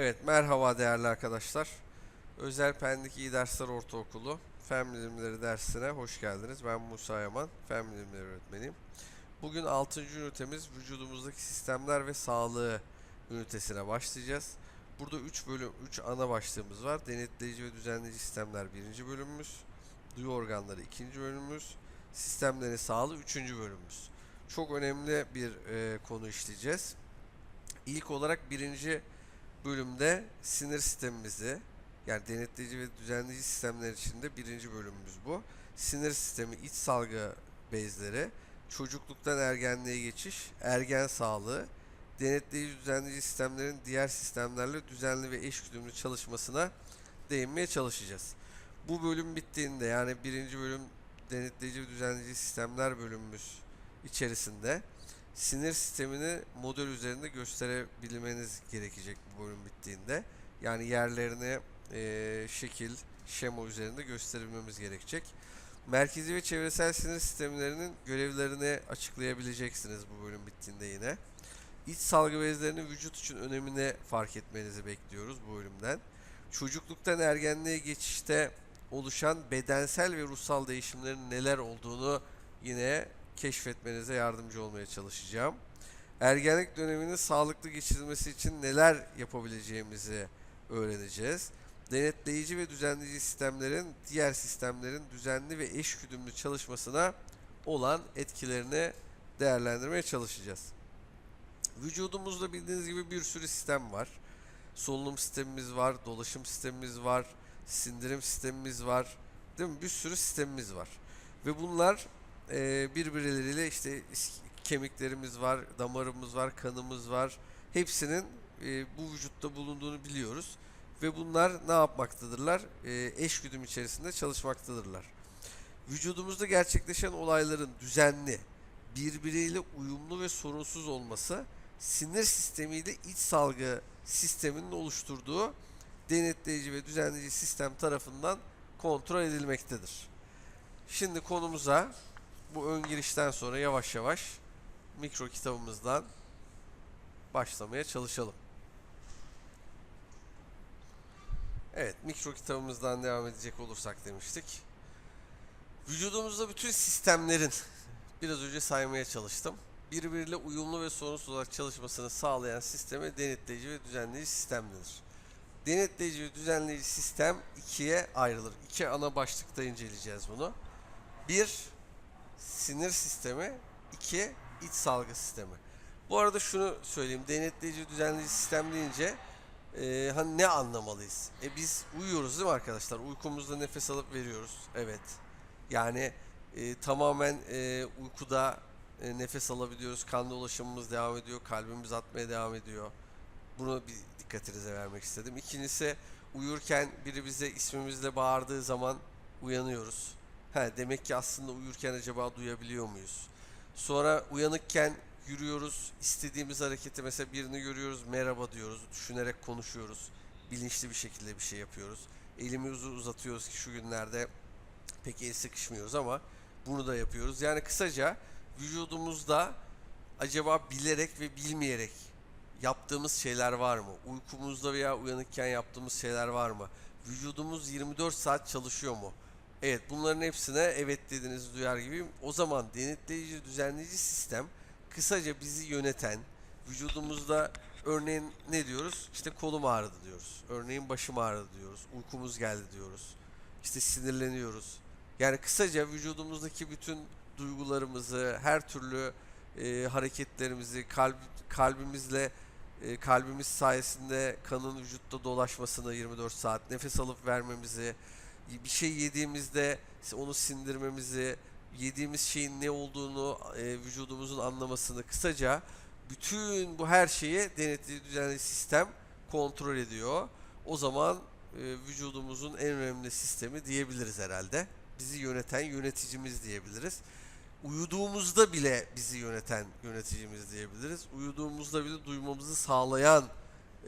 Evet, merhaba değerli arkadaşlar. Özel Pendik İyi Dersler Ortaokulu Fen Bilimleri dersine hoş geldiniz. Ben Musa Yaman, Fen Bilimleri öğretmeniyim. Bugün 6. ünitemiz vücudumuzdaki sistemler ve sağlığı ünitesine başlayacağız. Burada 3 bölüm, 3 ana başlığımız var. Denetleyici ve düzenleyici sistemler 1. bölümümüz. Duyu organları 2. bölümümüz. Sistemlerin sağlığı 3. bölümümüz. Çok önemli bir e, konu işleyeceğiz. İlk olarak birinci bölümde sinir sistemimizi yani denetleyici ve düzenleyici sistemler içinde birinci bölümümüz bu. Sinir sistemi, iç salgı bezleri, çocukluktan ergenliğe geçiş, ergen sağlığı, denetleyici düzenleyici sistemlerin diğer sistemlerle düzenli ve eşgüdümlü çalışmasına değinmeye çalışacağız. Bu bölüm bittiğinde yani birinci bölüm denetleyici ve düzenleyici sistemler bölümümüz içerisinde sinir sistemini model üzerinde gösterebilmeniz gerekecek bu bölüm bittiğinde. Yani yerlerini eee, şekil, şema üzerinde gösterebilmemiz gerekecek. Merkezi ve çevresel sinir sistemlerinin görevlerini açıklayabileceksiniz bu bölüm bittiğinde yine. İç salgı bezlerinin vücut için önemini fark etmenizi bekliyoruz bu bölümden. Çocukluktan ergenliğe geçişte oluşan bedensel ve ruhsal değişimlerin neler olduğunu yine keşfetmenize yardımcı olmaya çalışacağım. Ergenlik döneminin sağlıklı geçirilmesi için neler yapabileceğimizi öğreneceğiz. Denetleyici ve düzenleyici sistemlerin diğer sistemlerin düzenli ve eşgüdümlü çalışmasına olan etkilerini değerlendirmeye çalışacağız. Vücudumuzda bildiğiniz gibi bir sürü sistem var. Solunum sistemimiz var, dolaşım sistemimiz var, sindirim sistemimiz var. Değil mi? Bir sürü sistemimiz var. Ve bunlar e, birbirleriyle işte kemiklerimiz var, damarımız var, kanımız var. Hepsinin e, bu vücutta bulunduğunu biliyoruz. Ve bunlar ne yapmaktadırlar? E, eşgüdüm içerisinde çalışmaktadırlar. Vücudumuzda gerçekleşen olayların düzenli, birbiriyle uyumlu ve sorunsuz olması sinir sistemiyle iç salgı sisteminin oluşturduğu denetleyici ve düzenleyici sistem tarafından kontrol edilmektedir. Şimdi konumuza bu ön girişten sonra yavaş yavaş mikro kitabımızdan başlamaya çalışalım. Evet, mikro kitabımızdan devam edecek olursak demiştik. Vücudumuzda bütün sistemlerin biraz önce saymaya çalıştım. Birbiriyle uyumlu ve sorunsuz olarak çalışmasını sağlayan sisteme denetleyici ve düzenleyici sistem denir. Denetleyici ve düzenleyici sistem ikiye ayrılır. İki ana başlıkta inceleyeceğiz bunu. Bir, sinir sistemi. iki iç salgı sistemi. Bu arada şunu söyleyeyim. Denetleyici düzenleyici sistem deyince e, hani ne anlamalıyız? E biz uyuyoruz değil mi arkadaşlar? Uykumuzda nefes alıp veriyoruz. Evet. Yani e, tamamen e, uykuda e, nefes alabiliyoruz. Kan dolaşımımız devam ediyor. Kalbimiz atmaya devam ediyor. Bunu bir dikkatinize vermek istedim. İkincisi uyurken biri bize ismimizle bağırdığı zaman uyanıyoruz. He, demek ki aslında uyurken acaba duyabiliyor muyuz? Sonra uyanıkken yürüyoruz. istediğimiz hareketi mesela birini görüyoruz merhaba diyoruz. Düşünerek konuşuyoruz. Bilinçli bir şekilde bir şey yapıyoruz. Elimizi uzatıyoruz ki şu günlerde pek el sıkışmıyoruz ama bunu da yapıyoruz. Yani kısaca vücudumuzda acaba bilerek ve bilmeyerek yaptığımız şeyler var mı? Uykumuzda veya uyanıkken yaptığımız şeyler var mı? Vücudumuz 24 saat çalışıyor mu? Evet bunların hepsine evet dediğinizi duyar gibiyim. O zaman denetleyici düzenleyici sistem kısaca bizi yöneten vücudumuzda örneğin ne diyoruz? İşte kolum ağrıdı diyoruz. Örneğin başım ağrıdı diyoruz. Uykumuz geldi diyoruz. İşte sinirleniyoruz. Yani kısaca vücudumuzdaki bütün duygularımızı, her türlü e, hareketlerimizi, kalp, kalbimizle e, kalbimiz sayesinde kanın vücutta dolaşmasını 24 saat nefes alıp vermemizi, bir şey yediğimizde onu sindirmemizi, yediğimiz şeyin ne olduğunu e, vücudumuzun anlamasını kısaca bütün bu her şeyi denetleyici düzenli sistem kontrol ediyor. O zaman e, vücudumuzun en önemli sistemi diyebiliriz herhalde. Bizi yöneten yöneticimiz diyebiliriz. Uyuduğumuzda bile bizi yöneten yöneticimiz diyebiliriz. Uyuduğumuzda bile duymamızı sağlayan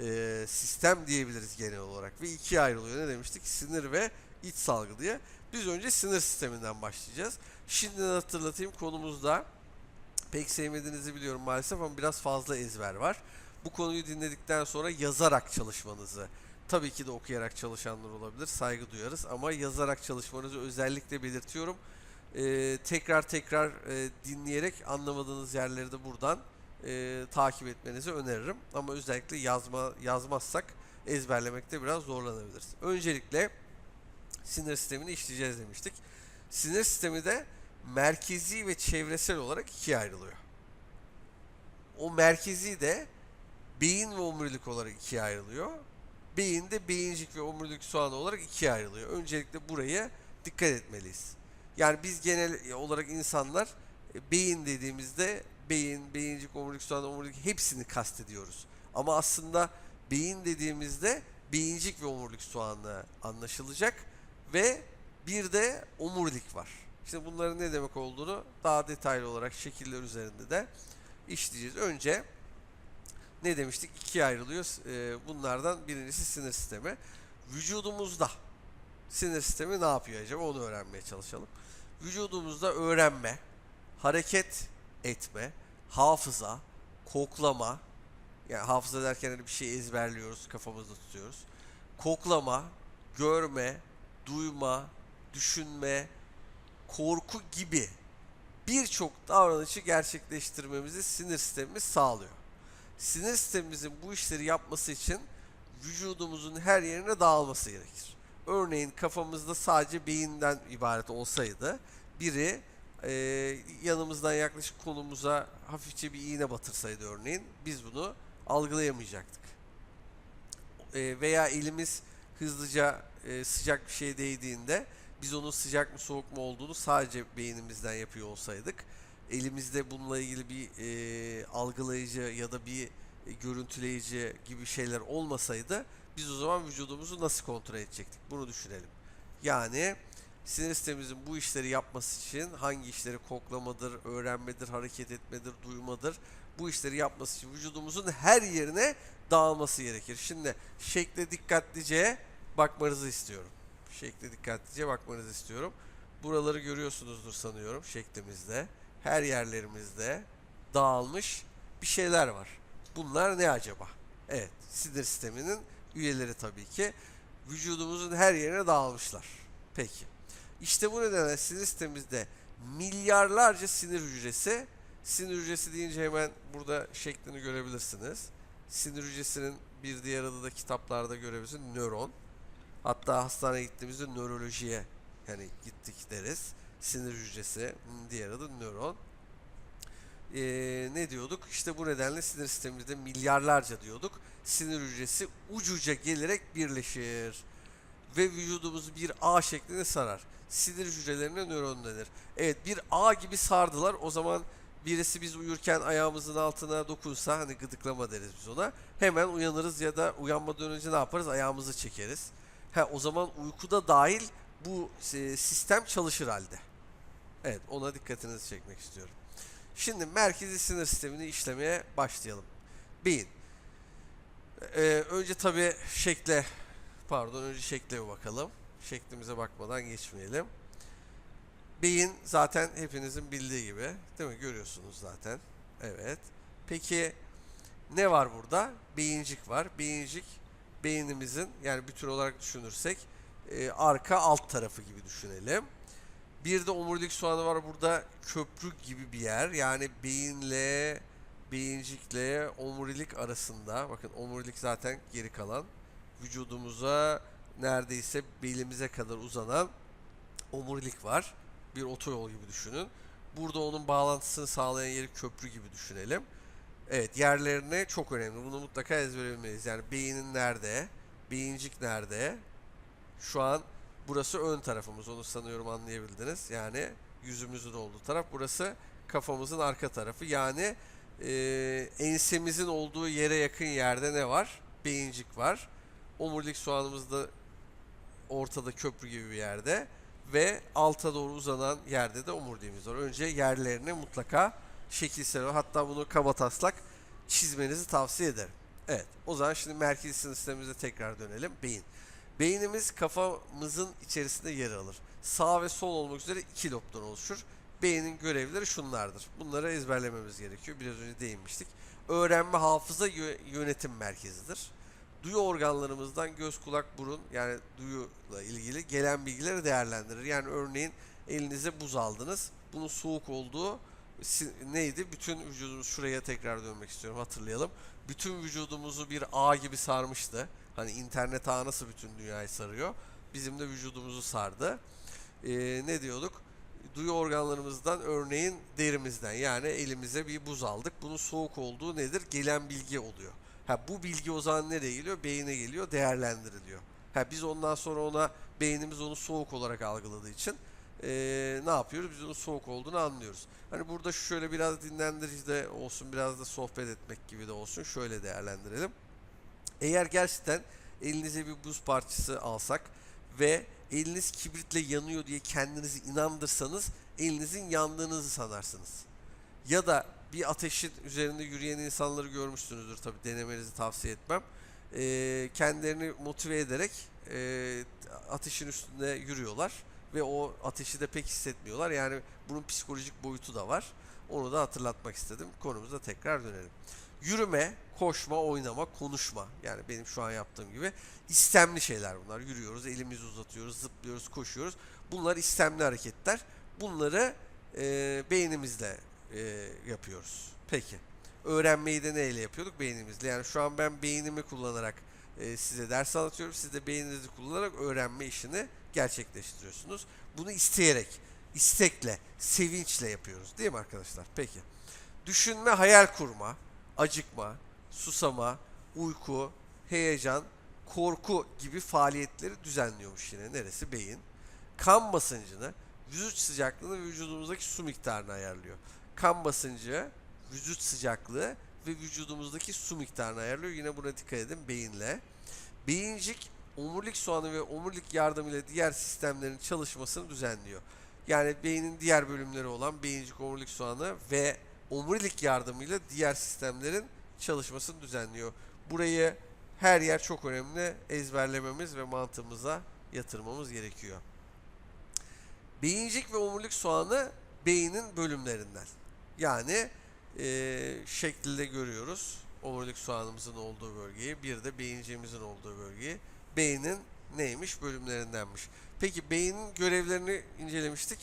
e, sistem diyebiliriz genel olarak. Ve ikiye ayrılıyor. Ne demiştik? Sinir ve iç salgı diye. Biz önce sinir sisteminden başlayacağız. Şimdiden hatırlatayım konumuzda pek sevmediğinizi biliyorum maalesef ama biraz fazla ezber var. bu konuyu dinledikten sonra yazarak çalışmanızı tabii ki de okuyarak çalışanlar olabilir saygı duyarız ama yazarak çalışmanızı özellikle belirtiyorum. Ee, tekrar tekrar e, dinleyerek anlamadığınız yerleri de buradan e, takip etmenizi öneririm. Ama özellikle yazma yazmazsak ezberlemekte biraz zorlanabiliriz. Öncelikle sinir sistemini işleyeceğiz demiştik. Sinir sistemi de merkezi ve çevresel olarak ikiye ayrılıyor. O merkezi de beyin ve omurilik olarak ikiye ayrılıyor. Beyin de beyincik ve omurilik soğanı olarak ikiye ayrılıyor. Öncelikle buraya dikkat etmeliyiz. Yani biz genel olarak insanlar e, beyin dediğimizde beyin, beyincik, omurilik soğanı, omurilik hepsini kastediyoruz. Ama aslında beyin dediğimizde beyincik ve omurilik soğanı anlaşılacak ve bir de omurilik var. İşte bunların ne demek olduğunu daha detaylı olarak şekiller üzerinde de işleyeceğiz. Önce ne demiştik? İkiye ayrılıyor. Ee, bunlardan birincisi sinir sistemi. Vücudumuzda sinir sistemi ne yapıyor acaba onu öğrenmeye çalışalım. Vücudumuzda öğrenme, hareket etme, hafıza, koklama, yani hafıza derken hani bir şey ezberliyoruz, kafamızda tutuyoruz. Koklama, görme, duyma, düşünme, korku gibi birçok davranışı gerçekleştirmemizi sinir sistemimiz sağlıyor. Sinir sistemimizin bu işleri yapması için vücudumuzun her yerine dağılması gerekir. Örneğin kafamızda sadece beyinden ibaret olsaydı biri e, yanımızdan yaklaşık kolumuza hafifçe bir iğne batırsaydı örneğin biz bunu algılayamayacaktık. E, veya elimiz hızlıca e, sıcak bir şeye değdiğinde biz onun sıcak mı soğuk mu olduğunu sadece beynimizden yapıyor olsaydık elimizde bununla ilgili bir e, algılayıcı ya da bir e, görüntüleyici gibi şeyler olmasaydı biz o zaman vücudumuzu nasıl kontrol edecektik? Bunu düşünelim. Yani sinir sistemimizin bu işleri yapması için hangi işleri koklamadır, öğrenmedir, hareket etmedir, duymadır bu işleri yapması için vücudumuzun her yerine dağılması gerekir. Şimdi şekle dikkatlice bakmanızı istiyorum. Şekle dikkatlice bakmanızı istiyorum. Buraları görüyorsunuzdur sanıyorum şeklimizde. Her yerlerimizde dağılmış bir şeyler var. Bunlar ne acaba? Evet, sinir sisteminin üyeleri tabii ki. Vücudumuzun her yerine dağılmışlar. Peki. İşte bu nedenle sinir sistemimizde milyarlarca sinir hücresi, sinir hücresi deyince hemen burada şeklini görebilirsiniz. Sinir hücresinin bir diğer adı da kitaplarda görebilirsiniz. Nöron. Hatta hastaneye gittiğimizde nörolojiye yani gittik deriz. Sinir hücresi, diğer adı nöron. Ee, ne diyorduk? İşte bu nedenle sinir sistemimizde milyarlarca diyorduk. Sinir hücresi ucuca gelerek birleşir. Ve vücudumuzu bir ağ şeklinde sarar. Sinir hücrelerine nöron denir. Evet bir ağ gibi sardılar. O zaman birisi biz uyurken ayağımızın altına dokunsa hani gıdıklama deriz biz ona. Hemen uyanırız ya da uyanmadan önce ne yaparız? Ayağımızı çekeriz. Ha, o zaman uykuda dahil bu e, sistem çalışır halde. Evet ona dikkatinizi çekmek istiyorum. Şimdi merkezi sinir sistemini işlemeye başlayalım. Beyin. Ee, önce tabi şekle pardon önce şekle bir bakalım. Şeklimize bakmadan geçmeyelim. Beyin zaten hepinizin bildiği gibi değil mi? Görüyorsunuz zaten. Evet. Peki ne var burada? Beyincik var. Beyincik beynimizin yani bütün olarak düşünürsek e, arka alt tarafı gibi düşünelim. Bir de omurilik soğanı var burada köprü gibi bir yer. Yani beyinle beyincikle omurilik arasında. Bakın omurilik zaten geri kalan. Vücudumuza neredeyse belimize kadar uzanan omurilik var. Bir otoyol gibi düşünün. Burada onun bağlantısını sağlayan yeri köprü gibi düşünelim. Evet yerlerine çok önemli. Bunu mutlaka ezberlemeliyiz. Yani beynin nerede? Beyincik nerede? Şu an burası ön tarafımız. Onu sanıyorum anlayabildiniz. Yani yüzümüzün olduğu taraf. Burası kafamızın arka tarafı. Yani e, ensemizin olduğu yere yakın yerde ne var? Beyincik var. Omurilik soğanımız da ortada köprü gibi bir yerde. Ve alta doğru uzanan yerde de omuriliğimiz var. Önce yerlerini mutlaka şekilsel hatta bunu kaba taslak çizmenizi tavsiye ederim. Evet o zaman şimdi merkezi sistemimize tekrar dönelim. Beyin. Beynimiz kafamızın içerisinde yer alır. Sağ ve sol olmak üzere iki lobdan oluşur. beynin görevleri şunlardır. Bunları ezberlememiz gerekiyor. Biraz önce değinmiştik. Öğrenme hafıza yö- yönetim merkezidir. Duyu organlarımızdan göz, kulak, burun yani duyuyla ilgili gelen bilgileri değerlendirir. Yani örneğin elinize buz aldınız. Bunun soğuk olduğu neydi? Bütün vücudumuz şuraya tekrar dönmek istiyorum hatırlayalım. Bütün vücudumuzu bir ağ gibi sarmıştı. Hani internet ağı nasıl bütün dünyayı sarıyor? Bizim de vücudumuzu sardı. Ee, ne diyorduk? Duyu organlarımızdan örneğin derimizden yani elimize bir buz aldık. Bunun soğuk olduğu nedir? Gelen bilgi oluyor. Ha bu bilgi o zaman nereye geliyor? Beyine geliyor, değerlendiriliyor. Ha biz ondan sonra ona beynimiz onu soğuk olarak algıladığı için eee, ne yapıyoruz? Biz onun soğuk olduğunu anlıyoruz. Hani burada şöyle biraz dinlendirici de olsun, biraz da sohbet etmek gibi de olsun. Şöyle değerlendirelim. Eğer gerçekten elinize bir buz parçası alsak ve eliniz kibritle yanıyor diye kendinizi inandırsanız elinizin yandığınızı sanarsınız. Ya da bir ateşin üzerinde yürüyen insanları görmüşsünüzdür tabi denemenizi tavsiye etmem. Ee, kendilerini motive ederek e, ateşin üstünde yürüyorlar ve o ateşi de pek hissetmiyorlar. Yani bunun psikolojik boyutu da var. Onu da hatırlatmak istedim. Konumuza tekrar dönelim. Yürüme, koşma, oynama, konuşma. Yani benim şu an yaptığım gibi istemli şeyler bunlar. Yürüyoruz, elimizi uzatıyoruz, zıplıyoruz, koşuyoruz. Bunlar istemli hareketler. Bunları e, beynimizle e, yapıyoruz. Peki. Öğrenmeyi de neyle yapıyorduk? Beynimizle. Yani şu an ben beynimi kullanarak e, size ders anlatıyorum. Siz de beyninizi kullanarak öğrenme işini gerçekleştiriyorsunuz. Bunu isteyerek, istekle, sevinçle yapıyoruz. Değil mi arkadaşlar? Peki. Düşünme, hayal kurma, acıkma, susama, uyku, heyecan, korku gibi faaliyetleri düzenliyormuş yine. Neresi? Beyin. Kan basıncını, vücut sıcaklığını ve vücudumuzdaki su miktarını ayarlıyor. Kan basıncı, vücut sıcaklığı ve vücudumuzdaki su miktarını ayarlıyor. Yine buna dikkat edin beyinle. Beyincik omurilik soğanı ve omurilik yardımıyla diğer sistemlerin çalışmasını düzenliyor. Yani beynin diğer bölümleri olan beyincik, omurilik soğanı ve omurilik yardımıyla diğer sistemlerin çalışmasını düzenliyor. Burayı her yer çok önemli ezberlememiz ve mantığımıza yatırmamız gerekiyor. Beyincik ve omurilik soğanı beynin bölümlerinden. Yani eee şekilde görüyoruz omurilik soğanımızın olduğu bölgeyi, bir de beyinciğimizin olduğu bölgeyi. Beynin neymiş? Bölümlerindenmiş. Peki beynin görevlerini incelemiştik.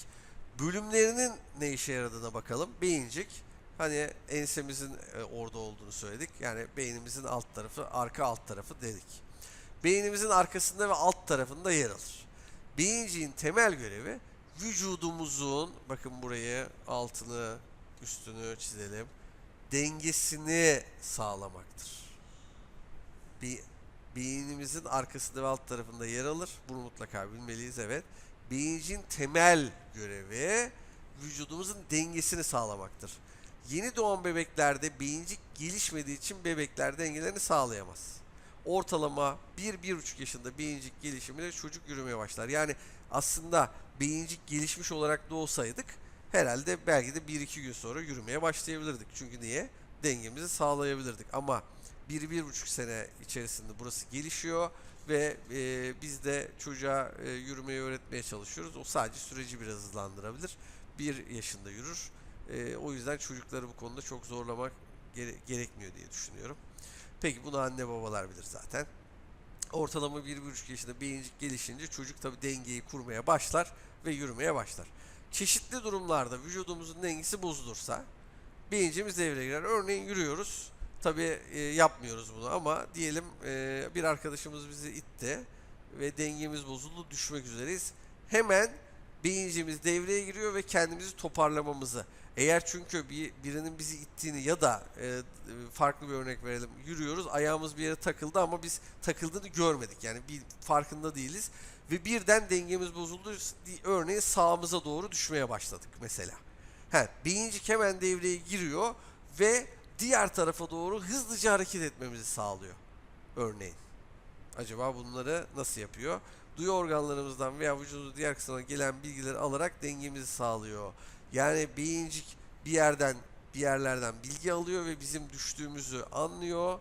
Bölümlerinin ne işe yaradığına bakalım. Beyincik, hani ensemizin e, orada olduğunu söyledik. Yani beynimizin alt tarafı, arka alt tarafı dedik. Beynimizin arkasında ve alt tarafında yer alır. Beyinciğin temel görevi vücudumuzun, bakın burayı altını, üstünü çizelim, dengesini sağlamaktır. Bir beynimizin arkasında ve alt tarafında yer alır. Bunu mutlaka bilmeliyiz evet. Beyincin temel görevi vücudumuzun dengesini sağlamaktır. Yeni doğan bebeklerde beyincik gelişmediği için bebekler dengelerini sağlayamaz. Ortalama 1-1,5 yaşında beyincik gelişimiyle çocuk yürümeye başlar. Yani aslında beyincik gelişmiş olarak doğsaydık herhalde belki de 1-2 gün sonra yürümeye başlayabilirdik. Çünkü niye? Dengemizi sağlayabilirdik. Ama 1-1,5 sene içerisinde burası gelişiyor ve e, biz de çocuğa e, yürümeyi öğretmeye çalışıyoruz. O sadece süreci biraz hızlandırabilir. 1 yaşında yürür. E, o yüzden çocukları bu konuda çok zorlamak gere- gerekmiyor diye düşünüyorum. Peki bunu anne babalar bilir zaten. Ortalama 1-1,5 yaşında beyincik gelişince çocuk tabi dengeyi kurmaya başlar ve yürümeye başlar. Çeşitli durumlarda vücudumuzun dengesi bozulursa beyincimiz devreye girer. Örneğin yürüyoruz. Tabi yapmıyoruz bunu ama diyelim e, bir arkadaşımız bizi itti ve dengemiz bozuldu düşmek üzereyiz. Hemen beyincimiz devreye giriyor ve kendimizi toparlamamızı. Eğer çünkü bir birinin bizi ittiğini ya da e, farklı bir örnek verelim. Yürüyoruz, ayağımız bir yere takıldı ama biz takıldığını görmedik. Yani bir farkında değiliz ve birden dengemiz bozuldu. Örneğin sağımıza doğru düşmeye başladık mesela. He, beyincik hemen devreye giriyor ve diğer tarafa doğru hızlıca hareket etmemizi sağlıyor. Örneğin. Acaba bunları nasıl yapıyor? Duyu organlarımızdan veya vücudun diğer kısmına gelen bilgileri alarak dengemizi sağlıyor. Yani beyincik bir yerden bir yerlerden bilgi alıyor ve bizim düştüğümüzü anlıyor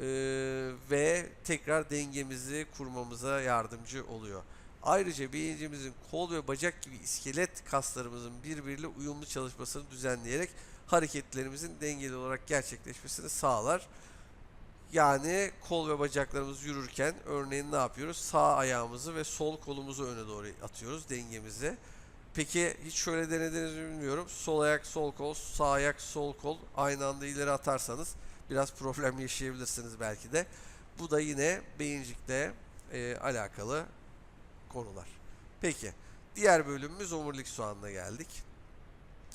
Ee, ve tekrar dengemizi kurmamıza yardımcı oluyor. Ayrıca beyincimizin kol ve bacak gibi iskelet kaslarımızın birbiriyle uyumlu çalışmasını düzenleyerek hareketlerimizin dengeli olarak gerçekleşmesini sağlar. Yani kol ve bacaklarımız yürürken örneğin ne yapıyoruz? Sağ ayağımızı ve sol kolumuzu öne doğru atıyoruz dengemizi. Peki hiç şöyle denediniz mi bilmiyorum. Sol ayak sol kol, sağ ayak sol kol aynı anda ileri atarsanız biraz problem yaşayabilirsiniz belki de. Bu da yine beyincikle e, alakalı konular. Peki diğer bölümümüz omurilik soğanına geldik.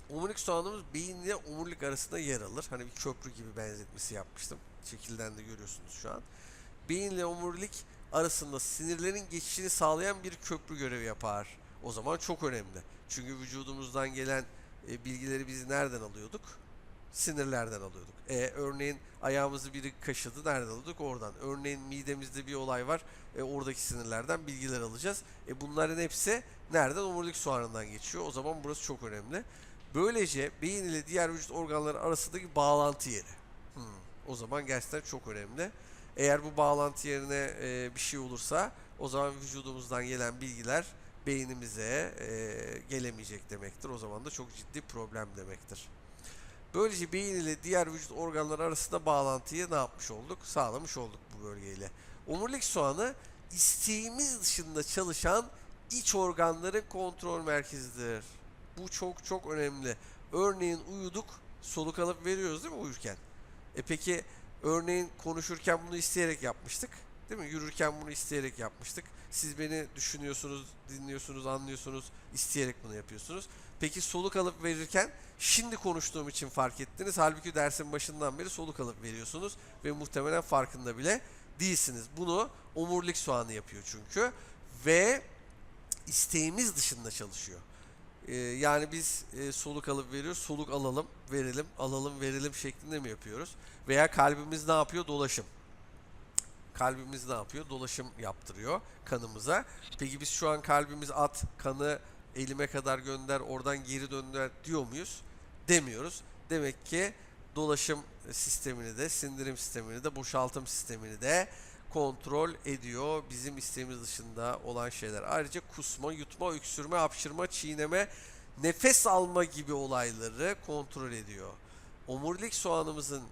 Omurilik soğanımız beyinle omurilik arasında yer alır. Hani bir köprü gibi benzetmesi yapmıştım. Şekilden de görüyorsunuz şu an. Beyinle omurilik arasında sinirlerin geçişini sağlayan bir köprü görevi yapar. O zaman çok önemli. Çünkü vücudumuzdan gelen e, bilgileri biz nereden alıyorduk? Sinirlerden alıyorduk. E, örneğin ayağımızı biri kaşıdı, nereden alıyorduk? Oradan. Örneğin midemizde bir olay var, e, oradaki sinirlerden bilgiler alacağız. E, bunların hepsi nereden? Omurilik soğanından geçiyor. O zaman burası çok önemli. Böylece beyin ile diğer vücut organları arasındaki bağlantı yeri. Hmm, o zaman gerçekten çok önemli. Eğer bu bağlantı yerine e, bir şey olursa o zaman vücudumuzdan gelen bilgiler beynimize e, gelemeyecek demektir. O zaman da çok ciddi problem demektir. Böylece beyin ile diğer vücut organları arasında bağlantıyı ne yapmış olduk? Sağlamış olduk bu bölgeyle. Omurilik soğanı isteğimiz dışında çalışan iç organların kontrol merkezidir. Bu çok çok önemli. Örneğin uyuduk, soluk alıp veriyoruz değil mi uyurken? E peki örneğin konuşurken bunu isteyerek yapmıştık. Değil mi? Yürürken bunu isteyerek yapmıştık. Siz beni düşünüyorsunuz, dinliyorsunuz, anlıyorsunuz, isteyerek bunu yapıyorsunuz. Peki soluk alıp verirken şimdi konuştuğum için fark ettiniz. Halbuki dersin başından beri soluk alıp veriyorsunuz ve muhtemelen farkında bile değilsiniz. Bunu omurilik soğanı yapıyor çünkü ve isteğimiz dışında çalışıyor. Ee, yani biz e, soluk alıp veriyoruz, soluk alalım, verelim, alalım, verelim şeklinde mi yapıyoruz? Veya kalbimiz ne yapıyor? Dolaşım. Kalbimiz ne yapıyor? Dolaşım yaptırıyor kanımıza. Peki biz şu an kalbimiz at, kanı elime kadar gönder, oradan geri dönder diyor muyuz? Demiyoruz. Demek ki dolaşım sistemini de, sindirim sistemini de, boşaltım sistemini de kontrol ediyor. Bizim isteğimiz dışında olan şeyler. Ayrıca kusma, yutma, öksürme, hapşırma, çiğneme, nefes alma gibi olayları kontrol ediyor. Omurilik soğanımızın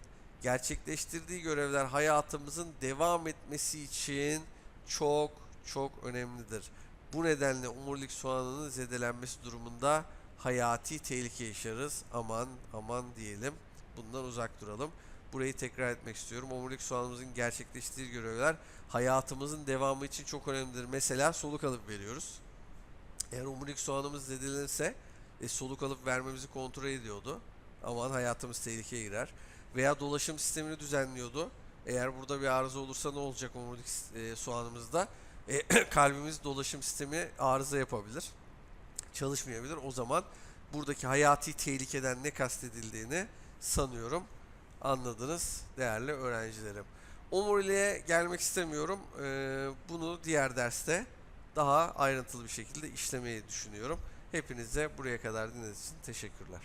gerçekleştirdiği görevler hayatımızın devam etmesi için çok çok önemlidir. Bu nedenle omurilik soğanının zedelenmesi durumunda hayati tehlike yaşarız. Aman aman diyelim. Bundan uzak duralım. Burayı tekrar etmek istiyorum. Omurilik soğanımızın gerçekleştirdiği görevler hayatımızın devamı için çok önemlidir. Mesela soluk alıp veriyoruz. Eğer omurilik soğanımız zedelenirse e, soluk alıp vermemizi kontrol ediyordu. Aman hayatımız tehlikeye girer. Veya dolaşım sistemini düzenliyordu. Eğer burada bir arıza olursa ne olacak omurilik e, soğanımızda? E, kalbimiz dolaşım sistemi arıza yapabilir. Çalışmayabilir. O zaman buradaki hayati tehlikeden ne kastedildiğini sanıyorum anladınız değerli öğrencilerim. Omuriliğe gelmek istemiyorum. Ee, bunu diğer derste daha ayrıntılı bir şekilde işlemeyi düşünüyorum. Hepinize buraya kadar dinlediğiniz için teşekkürler.